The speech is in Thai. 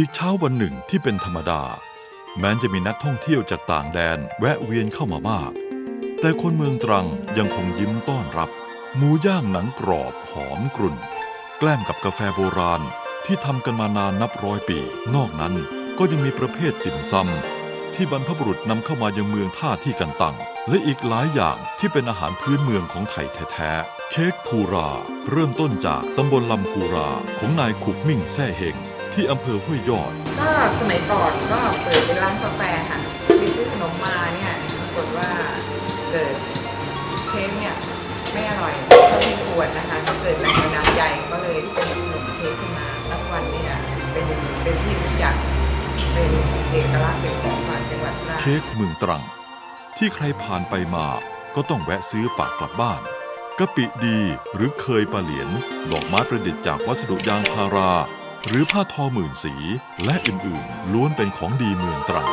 อีกเช้าวันหนึ่งที่เป็นธรรมดา แม้จะมีนักท่องเที่ยวจากต่างแดนแวะเวียนเข้ามามาก แต่คนเมืองตรังยังคงยิ้มต้อนรับ หมูย่างหนังกรอบหอมกรุ่น แกล้มกับกาแฟโบราณที่ทำกันมานานนับร้อยปี นอกนั้นก็ยังมีประเภทติ่มซำที่บรรพบุรุษนำเข้ามายังเมืองท่าที่กันตังและอีกหลายอย่างที่เป็นอาหารพื้นเมืองของไทยแท้ๆ เค้กภูรา เริ่มต้นจากตำบลลำภูราของนายขุกมิ่งแซ่เฮง ที่อำเภอห้วยยอด ก็สมัยก่อนก็เปิดเป็นร้านกาแฟค่ะไปซื้อขนมมาเนี่ยปรากฏว่าเกิดเค้กเนี่ยไม่อร่อยเท่าที่ควรนะคะก็เกิดแรงบันดาลใจก็เลยเป็นขนมเค้กขึ้นมาแล้ววันเนี้เป็นเป็นที่รู้จักเป็นเอกลักษณ์เป็นของฝากจังหวัดตราดเค้กเมืองตรัง ที่ใครผ่านไปมาก็ต้องแวะซื้อฝากกลับบ้านกะปิดีหรือเคยปลาเหลียนดอกไม้ประดิษฐ์จากวัสดุยางพารา หรือผ้าทอหมื่นสีและอื่นๆ ล้วนเป็นของดีเมืองตรัง